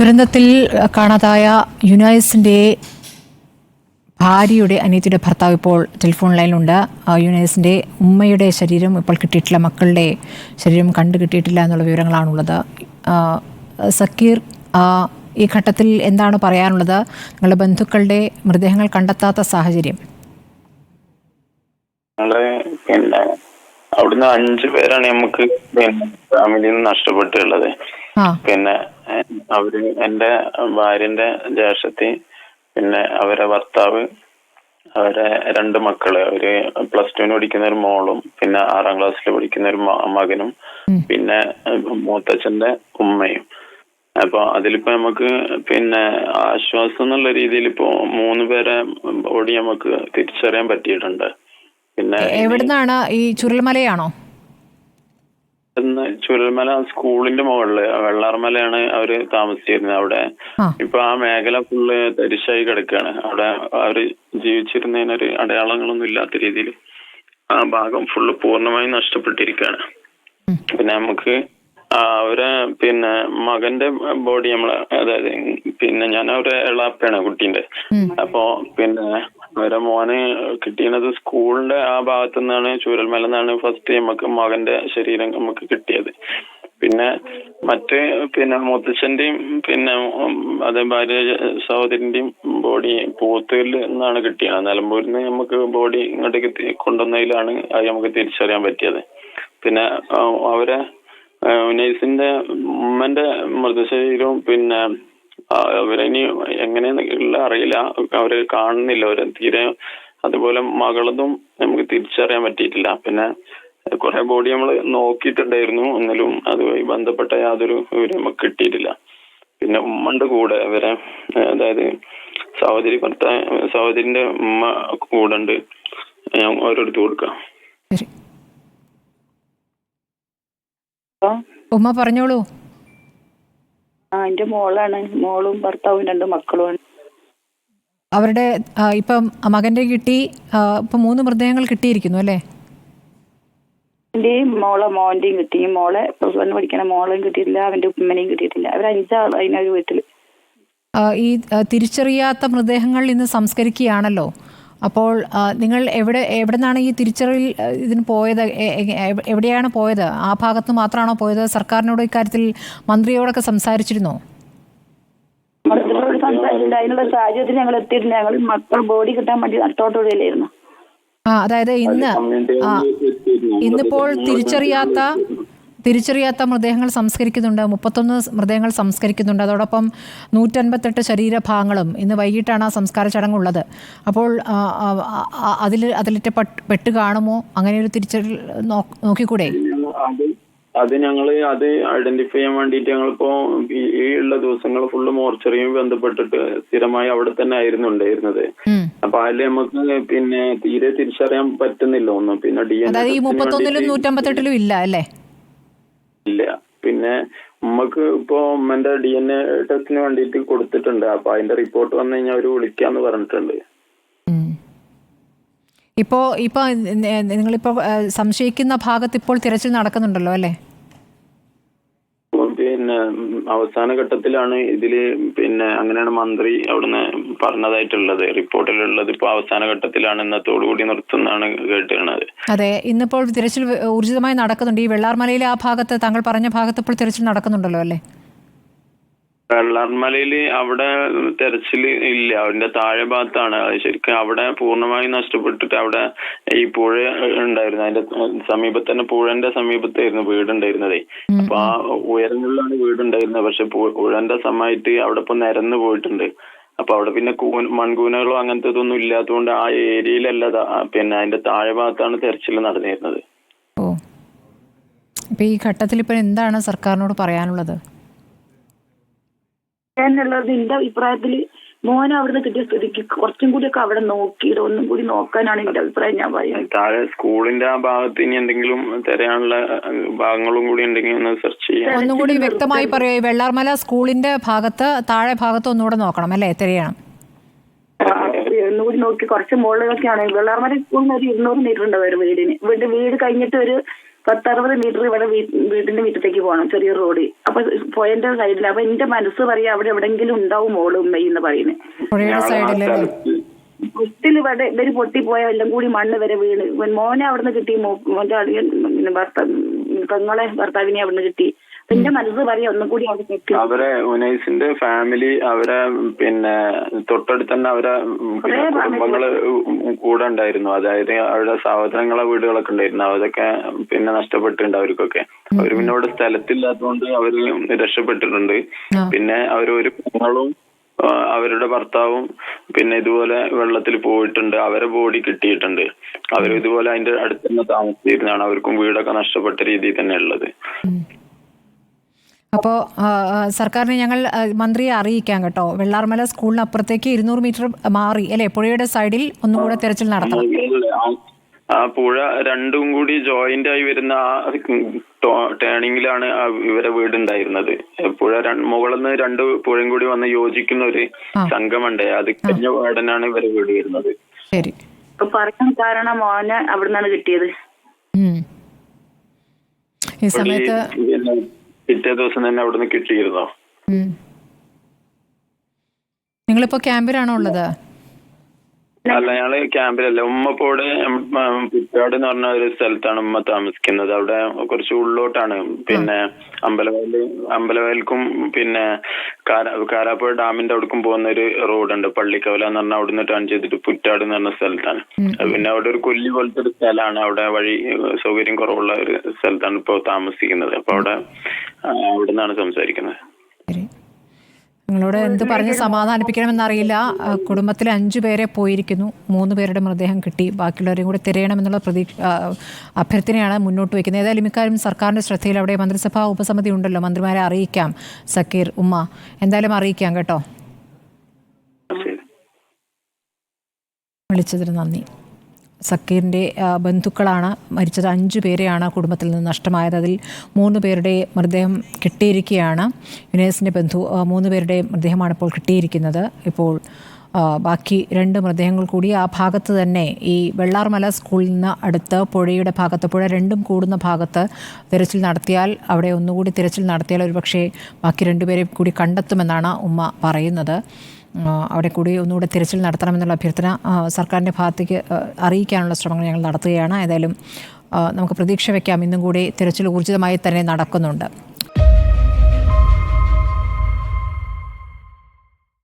ദുരന്തത്തിൽ കാണാതായ യുനൈസിന്റെ ഭാര്യയുടെ അനിയത്തിയുടെ ഭർത്താവ് ഇപ്പോൾ ടെലിഫോൺ ലൈനിലുണ്ട്. ആ, യുനൈസിന്റെ ഉമ്മയുടെ ശരീരം ഇപ്പോൾ കിട്ടിയിട്ടില്ല. മക്കളുടെ ശരീരം കണ്ടു കിട്ടിയിട്ടില്ല എന്നുള്ള വിവരങ്ങളാണുള്ളത്. സക്കീർ ഈ ഘട്ടത്തിൽ എന്താണ് പറയാനുള്ളത്? നിങ്ങളുടെ ബന്ധുക്കളുടെ മൃതദേഹങ്ങൾ കണ്ടെത്താത്ത സാഹചര്യം. പിന്നെ അവിടുന്ന് അഞ്ചു പേരാണ് നമുക്ക് ഫാമിലിന്ന് ഫാമിലിയിൽ നിന്ന് നഷ്ടപ്പെട്ടുള്ളത്. പിന്നെ അവർ എന്റെ ഭാര്യന്റെ ജ്യേഷ്ഠത്തി പിന്നെ അവരെ ഭർത്താവ് അവരെ രണ്ട് മക്കൾ. അവർ പ്ലസ് ടുവിന് പഠിക്കുന്ന ഒരു മോളും പിന്നെ ആറാം ക്ലാസ്സിൽ പഠിക്കുന്ന ഒരു മകനും പിന്നെ മൂത്തച്ഛന്റെ ഉമ്മയും. അപ്പൊ അതിലിപ്പോ നമുക്ക് പിന്നെ ആശ്വാസം എന്നുള്ള രീതിയിൽ ഇപ്പോ മൂന്ന് പേരെ ബോഡി നമുക്ക് തിരിച്ചറിയാൻ പറ്റിയിട്ടുണ്ട്. പിന്നെ എവിടുന്നാണ് ഈ ചുരുൾമലയാണോ ചുരൽമല സ്കൂളിന്റെ മുകളിൽ വെള്ളാർമലയാണ് അവർ താമസിച്ചിരുന്നത് അവിടെ. ഇപ്പൊ ആ മേഖല ഫുള്ള് തരിശായി കിടക്കുകയാണ് അവിടെ അവർ ജീവിച്ചിരുന്നതിനൊരു അടയാളങ്ങളൊന്നും ഇല്ലാത്ത രീതിയിൽ ആ ഭാഗം ഫുള്ള് പൂർണമായും നഷ്ടപ്പെട്ടിരിക്കുകയാണ് പിന്നെ നമുക്ക് അവരെ പിന്നെ മകന്റെ ബോഡി നമ്മളെ അതായത് പിന്നെ ഞാൻ അവരെ എളാപ്പയാണ് കുട്ടീന്റെ. അപ്പോ പിന്നെ അവരെ മോന് കിട്ടിയത് സ്കൂളിന്റെ ആ ഭാഗത്തു നിന്നാണ് ചൂരൽമല നിന്നാണ് ഫസ്റ്റ് നമുക്ക് മകന്റെ ശരീരം നമുക്ക് കിട്ടിയത്. പിന്നെ മറ്റ് പിന്നെ മുത്തച്ഛന്റെയും പിന്നെ അതേ ഭാര്യ സഹോദരന്റെയും ബോഡി പോത്തുകല്ല് നിന്നാണ് കിട്ടിയത്. നിലമ്പൂരിൽ നിന്ന് നമുക്ക് ബോഡി ഇങ്ങോട്ടേക്ക് കൊണ്ടുവന്നതിലാണ് അത് നമുക്ക് തിരിച്ചറിയാൻ പറ്റിയത്. പിന്നെ അവരെ ആ, ഉനൈസിന്റെ ഉമ്മന്റെ മൃതശരീരവും പിന്നെ അവരിനി എങ്ങനെയെന്നുള്ള അറിയില്ല. അവർ കാണുന്നില്ല. അവർ തീരെ അതുപോലെ മകളതും നമുക്ക് തിരിച്ചറിയാൻ പറ്റിയിട്ടില്ല. പിന്നെ കുറെ ബോഡി നമ്മൾ നോക്കിയിട്ടുണ്ടായിരുന്നു. എന്നാലും അതുമായി ബന്ധപ്പെട്ട യാതൊരു വിവരം നമുക്ക് കിട്ടിയിട്ടില്ല. പിന്നെ ഉമ്മന്റെ കൂടെ ഇവരെ അതായത് സഹോദരി ഭർത്താവ് സഹോദരിന്റെ ഉമ്മ കൂടെ ഉണ്ട്. ഞാൻ ഓരോരുത്തർ കൊടുക്കാം. ഉമ്മ പറഞ്ഞോളൂ. ആ എന്റെ മോളാണ്. മോളും ഭർത്താവും രണ്ട് മക്കളുമാണ്. അവരുടെ ഇപ്പം മകന്റെ കിട്ടി ഇപ്പൊ മൂന്ന് മൃതദേഹങ്ങൾ കിട്ടിയിരിക്കുന്നു അല്ലേ? എന്റെയും മോളെ മോന്റെയും കിട്ടി. മോളെ പ്ലസ് വൺ പഠിക്കണ മോളെയും കിട്ടിയിട്ടില്ല അവന്റെ ഉമ്മനെയും കിട്ടിയിട്ടില്ല. അവർ അഞ്ചാൾ അതിനൊരു വീട്ടിൽ. ആ, ഈ തിരിച്ചറിയാത്ത മൃതദേഹങ്ങൾ ഇന്ന് സംസ്കരിക്കുകയാണല്ലോ. അപ്പോൾ നിങ്ങൾ എവിടെ എവിടെ നിന്നാണ് ഈ തിരിച്ചറിയിൽ ഇതിന് പോയത്? എവിടെയാണ് പോയത്? ആ ഭാഗത്ത് മാത്രമാണോ പോയത്? സർക്കാരിനോട് ഇക്കാര്യത്തിൽ മന്ത്രിയോടൊക്കെ സംസാരിച്ചിരുന്നോ? മക്കളോട് സംസാരിച്ചില്ല. അതിനുള്ള സാഹചര്യത്തിൽ ഞങ്ങൾ എത്തിയിട്ടില്ല. ഞങ്ങൾ മക്കൾ ബോഡി കിട്ടാൻ വേണ്ടി നട്ടോട്ടോടിയിലായിരുന്നു ആ അതായത് ഇന്ന് ഇന്നിപ്പോൾ തിരിച്ചറിയാത്ത തിരിച്ചറിയാത്ത മൃതദേഹങ്ങൾ സംസ്കരിക്കുന്നുണ്ട്. മുപ്പത്തൊന്ന് മൃതദേഹങ്ങൾ സംസ്കരിക്കുന്നുണ്ട്. അതോടൊപ്പം നൂറ്റൻപത്തെട്ട് ശരീരഭാഗങ്ങളും ഇന്ന് വൈകിട്ടാണ് ആ സംസ്കാര ചടങ്ങുള്ളത്. അപ്പോൾ അതിൽ അതിലിട്ട് പെട്ട് കാണുമോ? അങ്ങനെ ഒരു തിരിച്ചറി നോക്കിക്കൂടെ? അത് ഞങ്ങൾ അത് ഐഡന്റിഫൈ ചെയ്യാൻ വേണ്ടിയിട്ട് ഞങ്ങളിപ്പോ ഈ ഉള്ള ദിവസങ്ങൾ ഫുള്ള് മോർച്ചറിയും ബന്ധപ്പെട്ടിട്ട് സ്ഥിരമായി അവിടെ തന്നെ ആയിരുന്നു ഉണ്ടായിരുന്നത്. അപ്പൊ അതിൽ നമുക്ക് പിന്നെ തീരെ തിരിച്ചറിയാൻ പറ്റുന്നില്ല ഒന്നും. പിന്നെ ഡി എൻ മുപ്പത്തൊന്നിലും നൂറ്റമ്പത്തെട്ടിലും ഇല്ല അല്ലേ? ഇല്ല. പിന്നെ ഉമ്മക്ക് ഇപ്പോ ഉമ്മന്റെ ഡി എൻ എ ടെസ്റ്റിന് വേണ്ടിയിട്ട് കൊടുത്തിട്ടുണ്ട്. അപ്പൊ അതിന്റെ റിപ്പോർട്ട് വന്നു കഴിഞ്ഞാൽ അവർ വിളിക്കാന്ന് പറഞ്ഞിട്ടുണ്ട്. ഇപ്പോ ഇപ്പൊ നിങ്ങളിപ്പോ സംശയിക്കുന്ന ഭാഗത്ത് ഇപ്പോൾ തിരച്ചിൽ നടക്കുന്നുണ്ടല്ലോ അല്ലേ? പിന്നെ അവസാന ഘട്ടത്തിലാണ് ഇതിൽ പിന്നെ അങ്ങനെയാണ് മന്ത്രി അവിടുന്ന് പറഞ്ഞതായിട്ടുള്ളത്. റിപ്പോർട്ടിലുള്ളത് ഇപ്പൊ അവസാന ഘട്ടത്തിലാണ് ഇന്നത്തോടു കൂടി നിർത്തുന്നതാണ് കേട്ടിരുന്നത്. അതെ ഇന്നിപ്പോൾ തിരച്ചിൽ ഊർജിതമായി നടക്കുന്നുണ്ട്. ഈ വെള്ളാർമലയിലെ ആ ഭാഗത്ത് താങ്കൾ പറഞ്ഞ ഭാഗത്ത് ഇപ്പോൾ തിരച്ചിൽ നടക്കുന്നുണ്ടല്ലോ അല്ലേ? വെള്ളാർമലയിൽ അവിടെ തെരച്ചിൽ ഇല്ല. അതിന്റെ താഴെ ഭാഗത്താണ്. ശരിക്കും അവിടെ പൂർണമായും നഷ്ടപ്പെട്ടിട്ട് അവിടെ ഈ പുഴ ഉണ്ടായിരുന്നു. അതിന്റെ സമീപത്ത് തന്നെ പുഴന്റെ സമീപത്തായിരുന്നു വീടുണ്ടായിരുന്നതേ. അപ്പൊ ആ ഉയരങ്ങളിലാണ് വീടുണ്ടായിരുന്നത്. പക്ഷെ പുഴന്റെ സമയത്ത് അവിടെ ഇപ്പൊ നിരന്ന് പോയിട്ടുണ്ട്. അപ്പൊ അവിടെ പിന്നെ കൂൻ മൺകൂനകളോ അങ്ങനത്തെ ഇതൊന്നും ഇല്ലാത്തതുകൊണ്ട് ആ ഏരിയയിലല്ല പിന്നെ അതിന്റെ താഴെ ഭാഗത്താണ് തെരച്ചിൽ നടന്നിരുന്നത്. ഓ. ഇപ്പം ഈ ഘട്ടത്തിൽ ഇപ്പൊ എന്താണ് സർക്കാരിനോട് പറയാനുള്ളത്? എന്നുള്ളത് എന്റെ അഭിപ്രായത്തിൽ മോനെ അവിടുന്ന് കിട്ടിയ സ്ഥിതിക്ക് കുറച്ചും കൂടി ഒക്കെ അവിടെ നോക്കിയിട്ട് ഒന്നും കൂടി നോക്കാനാണ് എന്റെ അഭിപ്രായം ഞാൻ പറയുന്നത്. താഴെ സ്കൂളിന്റെ ആ ഭാഗത്ത് ഇനി എന്തെങ്കിലും തരാനുള്ള ഭാഗങ്ങളും കൂടി ഉണ്ടെങ്കിൽ ഒന്ന് സെർച്ച് ചെയ്യാം. ഒന്നും കൂടി വ്യക്തമായി പറയുക വെള്ളാർമല സ്കൂളിന്റെ ഭാഗത്ത് താഴെ ഭാഗത്ത് ഒന്നുകൂടെ നോക്കണം അല്ലേ? തിരയണം. ഒന്നുകൂടി നോക്കി കുറച്ച് മുകളിലൊക്കെയാണ് വെള്ളാർമല സ്കൂളിൽ നിന്ന് ഒരു ഇരുന്നൂറ് മീറ്റർ ഉണ്ട് വീടിന്. വീട് വീട് കഴിഞ്ഞിട്ട് ഒരു പത്തറുപത് മീറ്റർ ഇവിടെ വീടിന്റെ മുറ്റത്തേക്ക് പോകണം ചെറിയ റോഡ് അപ്പൊ പോയന്റെ സൈഡിൽ അപ്പൊ എന്റെ മനസ്സ് പറയാ അവിടെ എവിടെങ്കിലും ഉണ്ടാവും മോൾ ഉമ്മയി എന്ന് പറയുന്നത് പൊട്ടിൽ ഇവിടെ ഇവർ പൊട്ടിപ്പോയ എല്ലാം കൂടി മണ്ണ് വരെ വീണ്. ഇവൻ മോനെ അവിടുന്ന് കിട്ടി മോന്റെ അളിയൻ ഭർത്താവ് പെങ്ങളെ ഭർത്താവിനെ അവിടുന്ന് കിട്ടി. എന്റെ മനസ്സ് പറയാ ഒന്നും കൂടി അവിടെ അവരെ ഉനൈസിന്റെ ഫാമിലി അവരെ പിന്നെ തൊട്ടടുത്ത് തന്നെ അവരെ കുടുംബങ്ങൾ കൂടെ ഉണ്ടായിരുന്നു. അതായത് അവരുടെ സഹോദരങ്ങളെ വീടുകളൊക്കെ ഉണ്ടായിരുന്നു. അതൊക്കെ പിന്നെ നഷ്ടപ്പെട്ടിട്ടുണ്ട് അവർക്കൊക്കെ. അവർ പിന്നെ ഇവിടെ സ്ഥലത്തില്ലാത്തതുകൊണ്ട് അവർ രക്ഷപ്പെട്ടിട്ടുണ്ട്. പിന്നെ അവർ ഒരു പെങ്ങളും അവരുടെ ഭർത്താവും പിന്നെ ഇതുപോലെ വെള്ളത്തിൽ പോയിട്ടുണ്ട്. അവരെ ബോഡി കിട്ടിയിട്ടുണ്ട്. അവർ ഇതുപോലെ അതിന്റെ അടുത്ത് തന്നെ താമസിച്ചിരുന്നാണ് അവർക്കും വീടൊക്കെ നഷ്ടപ്പെട്ട രീതിയിൽ തന്നെ ഉള്ളത്. അപ്പോൾ സർക്കാരിനെ ഞങ്ങൾ മന്ത്രിയെ അറിയിക്കാം കേട്ടോ. വെള്ളാർമല സ്കൂളിനപ്പുറത്തേക്ക് ഇരുന്നൂറ് മീറ്റർ മാറി അല്ലെ? പുഴയുടെ സൈഡിൽ ഒന്നുകൂടെ തെരച്ചിൽ നടത്തണം. പുഴ രണ്ടും കൂടി ജോയിന്റ് ആയി വരുന്ന ആ ടേണിങ്ങിലാണ് ആ ഇവരെ വീടുണ്ടായിരുന്നത്. പുഴ മുകളിൽ നിന്ന് രണ്ട് പുഴയും കൂടി വന്ന് യോജിക്കുന്ന ഒരു. സംഘമുണ്ട്. അത് കഴിഞ്ഞ ഉടനാണ് ഇവരെ വീട് വരുന്നത്. ശരി. ഇപ്പൊ പറയാൻ കാരണം മോനെ അവിടുന്നാണ് കിട്ടിയത്. ഈ സമയത്ത് പിറ്റേ ദിവസം തന്നെ അവിടുന്ന് കിട്ടിയിരുന്നോ. നിങ്ങളിപ്പോ ക്യാമ്പിലാണോ ഉള്ളത്? അല്ല ഞങ്ങൾ ക്യാമ്പിലല്ല. ഉമ്മ ഇപ്പോ ഇവിടെ പുറ്റാട് എന്ന് പറഞ്ഞ ഒരു സ്ഥലത്താണ് ഉമ്മ താമസിക്കുന്നത്. അവിടെ കുറച്ച് ഉള്ളോട്ടാണ്. പിന്നെ അമ്പലവയൽ അമ്പലവയൽക്കും പിന്നെ കാര- കാരാപ്പുഴ ഡാമിന്റെ അവിടേക്കും പോകുന്ന ഒരു റോഡുണ്ട്. പള്ളിക്കവല എന്ന് പറഞ്ഞാൽ അവിടുന്ന് ടേൺ ചെയ്തിട്ട് പുറ്റാട് എന്ന് പറഞ്ഞ സ്ഥലത്താണ്. പിന്നെ അവിടെ ഒരു കൊല്ലി പോലത്തെ ഒരു സ്ഥലമാണ് അവിടെ വഴി സൗകര്യം കുറവുള്ള ഒരു സ്ഥലത്താണ് ഇപ്പോൾ താമസിക്കുന്നത്. അപ്പൊ അവിടെ അവിടെ നിന്നാണ് സംസാരിക്കുന്നത്. നിങ്ങളോട് എന്ത് പറഞ്ഞ് സമാധാനിപ്പിക്കണമെന്നറിയില്ല. അറിയില്ല കുടുംബത്തിൽ അഞ്ചു പേരെ പോയിരിക്കുന്നു. മൂന്ന് പേരുടെ മൃതദേഹം കിട്ടി. ബാക്കിയുള്ളവരെയും കൂടെ തിരയണമെന്നുള്ള പ്രതീക്ഷ അഭ്യർത്ഥനയാണ് മുന്നോട്ട് വയ്ക്കുന്നത്. ഏതായാലും ഇക്കാര്യം സർക്കാരിന്റെ ശ്രദ്ധയിൽ അവിടെ മന്ത്രിസഭാ ഉപസമിതി ഉണ്ടല്ലോ. മന്ത്രിമാരെ അറിയിക്കാം. സക്കീർ ഉമ്മ എന്തായാലും അറിയിക്കാം കേട്ടോ. വിളിച്ചതിന് നന്ദി. സക്കീറിന്റെ ബന്ധുക്കളാണ് മരിച്ചത്. അഞ്ച് പേരെയാണ് കുടുംബത്തിൽ നിന്ന് നഷ്ടമായത്. അതിൽ മൂന്ന് പേരുടെ മൃതദേഹം കിട്ടിയിരിക്കുകയാണ്. യുനേസിന്റെ ബന്ധു മൂന്ന് പേരുടെ മൃതദേഹമാണ് ഇപ്പോൾ കിട്ടിയിരിക്കുന്നത്. ഇപ്പോൾ ബാക്കി രണ്ട് മൃതദേഹങ്ങൾ കൂടി ആ ഭാഗത്ത് തന്നെ ഈ വെള്ളാർമല സ്കൂളിൽ നിന്ന് അടുത്ത് പുഴയുടെ ഭാഗത്ത് പുഴ രണ്ടും കൂടുന്ന ഭാഗത്ത് തിരച്ചിൽ നടത്തിയാൽ അവിടെ ഒന്നുകൂടി തിരച്ചിൽ നടത്തിയാൽ ഒരുപക്ഷേ ബാക്കി രണ്ടുപേരെ കൂടി കണ്ടെത്തുമെന്നാണ് ഉമ്മ പറയുന്നത്. അവിടെ കൂടി ഒന്നുകൂടെ തിരച്ചിൽ നടത്തണമെന്നുള്ള അഭ്യർത്ഥന സർക്കാരിന്റെ ഭാഗത്തേക്ക് അറിയിക്കാനുള്ള ശ്രമങ്ങൾ ഞങ്ങൾ നടത്തുകയാണ്. ഏതായാലും നമുക്ക് പ്രതീക്ഷ വയ്ക്കാം ഇന്നും കൂടി തിരച്ചിൽ ഊർജിതമായി തന്നെ നടക്കുന്നുണ്ട്.